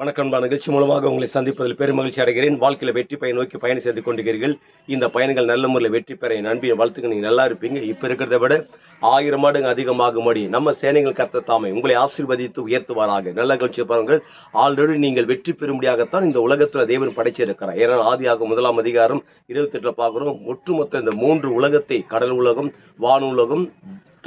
வணக்கம்பா நிகழ்ச்சி மூலமாக உங்களை சந்திப்பதில் பெரும் மகிழ்ச்சி அடைகிறேன். வாழ்க்கையில் வெற்றி பயன் நோக்கி பயணம் செய்து கொண்டிருக்கிறீர்கள். இந்த பயணங்கள் நல்ல முறையில் வெற்றி பெற என் அன்பின் வாழ்த்துக்கு நீங்கள் நல்லா இருப்பீங்க. இப்போ இருக்கிறத விட ஆயிரம் மடங்கு அதிகமாகும்படி நம்ம சேனைகள் கர்த்த தாமை உங்களை ஆசீர்வதித்து உயர்த்துவாராக. நல்ல நிகழ்ச்சி பாருங்கள். ஆல்ரெடி நீங்கள் வெற்றி பெறும்படியாகத்தான் இந்த உலகத்தில் தேவன் படைச்சிருக்கிறார். ஏன்னா ஆதியாக முதலாம் அதிகாரம் இருபத்தெட்டில் பார்க்குறோம். ஒட்டுமொத்த இந்த மூன்று உலகத்தை கடல் உலகம் வான் உலகம்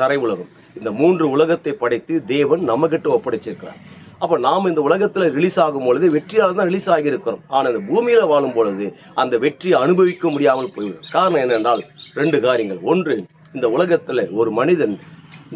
தரை உலகம். இந்த மூன்று உலகத்தை படைத்து தேவன் நம்மகிட்ட ஒப்படைச்சிருக்கிறார். அப்ப நாம் இந்த உலகத்துல ரிலீஸ் ஆகும் பொழுது வெற்றியாளர் தான் ரிலீஸ் ஆகியிருக்கிறோம். ஆனால் இந்த பூமியில வாழும் பொழுது அந்த வெற்றியை அனுபவிக்க முடியாமல் போய்விடும் காரணம் என்னென்றால் ரெண்டு காரியங்கள். ஒன்று இந்த உலகத்துல ஒரு மனிதன்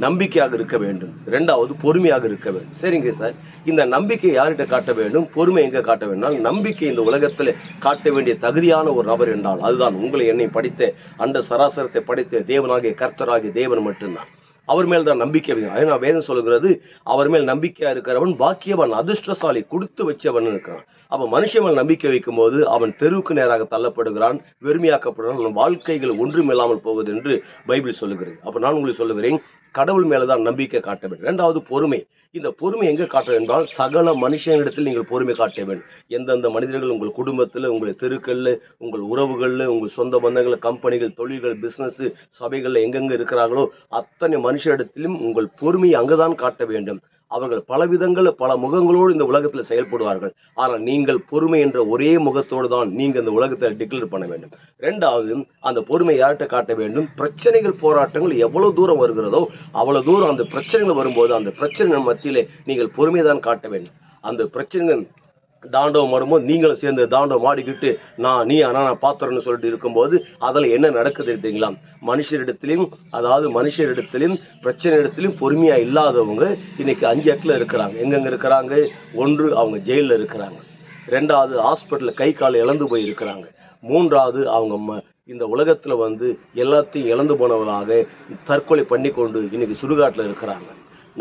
நம்பிக்கையாக இருக்க வேண்டும். ரெண்டாவது பொறுமையாக இருக்க வேண்டும். சரிங்க சார். இந்த நம்பிக்கை யார்கிட்ட காட்ட வேண்டும்? பொறுமை எங்க காட்ட வேண்டும்? நம்பிக்கை இந்த உலகத்துல காட்ட வேண்டிய தகுதியான ஒரு நபர் என்றால் அதுதான் உங்களை என்னை படித்த அந்த சராசரத்தை படித்த தேவனாகிய கர்த்தராகிய தேவன் மட்டும்தான். அவர் மேல் தான் நம்பிக்கை வைக்கணும் ஏன்னா வேதம் சொல்லுகிறது அவர் மேல் நம்பிக்கையா இருக்கிறவன் பாக்கியவன் அதிர்ஷ்டசாலி கொடுத்து வச்சவன் இருக்கிறான். அப்ப மனுஷன் மேல் நம்பிக்கை வைக்கும் போது அவன் தெருவுக்கு நேராக தள்ளப்படுகிறான் வெறுமையாக்கப்படுகிறான் வாழ்க்கைகள் வாழ்க்கைகள் ஒன்றுமில்லாமல் போவது என்று பைபிள் சொல்லுகிறது. அப்ப நான் உங்களுக்கு சொல்லுகிறேன் கடவுள் மேலே தான் நம்பிக்கை காட்ட வேண்டும். ரெண்டாவது பொறுமை. இந்த பொறுமை எங்கே காட்ட என்றால் சகல மனுஷனிடத்தில் நீங்கள் பொறுமை காட்ட வேண்டும். எந்தெந்த மனிதர்கள் உங்கள் குடும்பத்தில் உங்கள் தெருக்களில் உங்கள் உறவுகளில் உங்கள் சொந்த பந்தங்கள் கம்பெனிகள் தொழில்கள் பிஸ்னஸ் சபைகளில் எங்கெங்கே இருக்கிறார்களோ அத்தனை மனுஷரிடத்திலும் உங்கள் பொறுமையை அங்கே தான் காட்ட வேண்டும். அவர்கள் பல விதங்கள் பல முகங்களோடு இந்த உலகத்தில் செயல்படுவார்கள். ஆனால் நீங்கள் பொறுமை என்ற ஒரே முகத்தோடு தான் நீங்கள் இந்த உலகத்தை டிக்ளேர் பண்ண வேண்டும். ரெண்டாவது அந்த பொறுமை யார்கிட்ட காட்ட வேண்டும்? பிரச்சனைகள் போராட்டங்கள் எவ்வளவு தூரம் வருகிறதோ அவ்வளவு தூரம் அந்த பிரச்சனைகள் வரும்போது அந்த பிரச்சனை மத்தியிலே நீங்கள் பொறுமை தான் காட்ட வேண்டும். அந்த பிரச்சனைகள் தாண்டவம் ஆடும்போது நீங்களும் சேர்ந்து தாண்டவம் ஆடிக்கிட்டு நான் நீ ஆனால் நான் பாத்திரம்னு சொல்லிட்டு இருக்கும்போது அதில் என்ன நடக்குது தெரியுங்களா? மனுஷரிடத்திலையும் அதாவது மனுஷரிடத்திலையும் பிரச்சனை இடத்துலையும் பொறுமையாக இல்லாதவங்க இன்னைக்கு அஞ்சு இடத்துல இருக்கிறாங்க. எங்கெங்க இருக்கிறாங்க? ஒன்று அவங்க ஜெயிலில் இருக்கிறாங்க. ரெண்டாவது ஹாஸ்பிட்டலில் கை கால் இழந்து போய் இருக்கிறாங்க. மூன்றாவது அவங்க ம இந்த உலகத்தில் வந்து எல்லாத்தையும் இழந்து போனவர்களாக தற்கொலை பண்ணி கொண்டு இன்னைக்கு சுடுகாட்டில் இருக்கிறாங்க.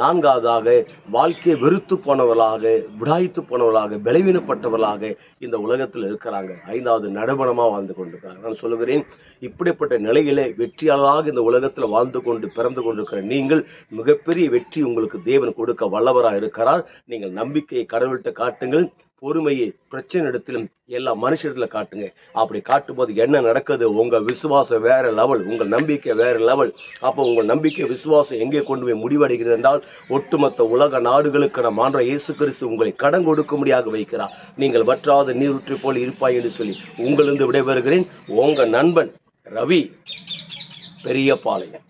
நான்காவதாக வாழ்க்கையை வெறுத்து போனவர்களாக விடாய்த்து போனவர்களாக பலவீனப்பட்டவர்களாக இந்த உலகத்தில் இருக்கிறாங்க. ஐந்தாவது நடமணமாக வாழ்ந்து கொண்டிருக்கிறாங்க. நான் சொல்லுகிறேன் இப்படிப்பட்ட நிலையிலே வெற்றியாளராக இந்த உலகத்தில் வாழ்ந்து கொண்டு பிறந்து கொண்டிருக்கிற நீங்கள் மிகப்பெரிய வெற்றி உங்களுக்கு தேவன் கொடுக்க வல்லவராக இருக்கிறார் நீங்கள் நம்பிக்கையை கடவுள்கிட்ட காட்டுங்கள். பொறுமையை பிரச்சனை இடத்திலும் எல்லா மனுஷத்துல காட்டுங்க. அப்படி காட்டும் போது என்ன நடக்குது? உங்க விசுவாசம் வேற லெவல் உங்கள் நம்பிக்கை வேற லெவல் அப்போ உங்கள் நம்பிக்கை விசுவாசம் எங்கே கொண்டு போய் முடிவடைகிறது என்றால் ஒட்டுமொத்த உலக நாடுகளுக்கு நம் இயேசு கிறிஸ்து உங்களை கடன் கொடுக்கும்படியாக வைக்கிறார். நீங்கள் வற்றாத நீரூற்றி போல் இருப்பாய் என்று சொல்லி உங்களிருந்து விடைபெறுகிறேன். உங்க நண்பன் ரவி பெரிய பாளையம்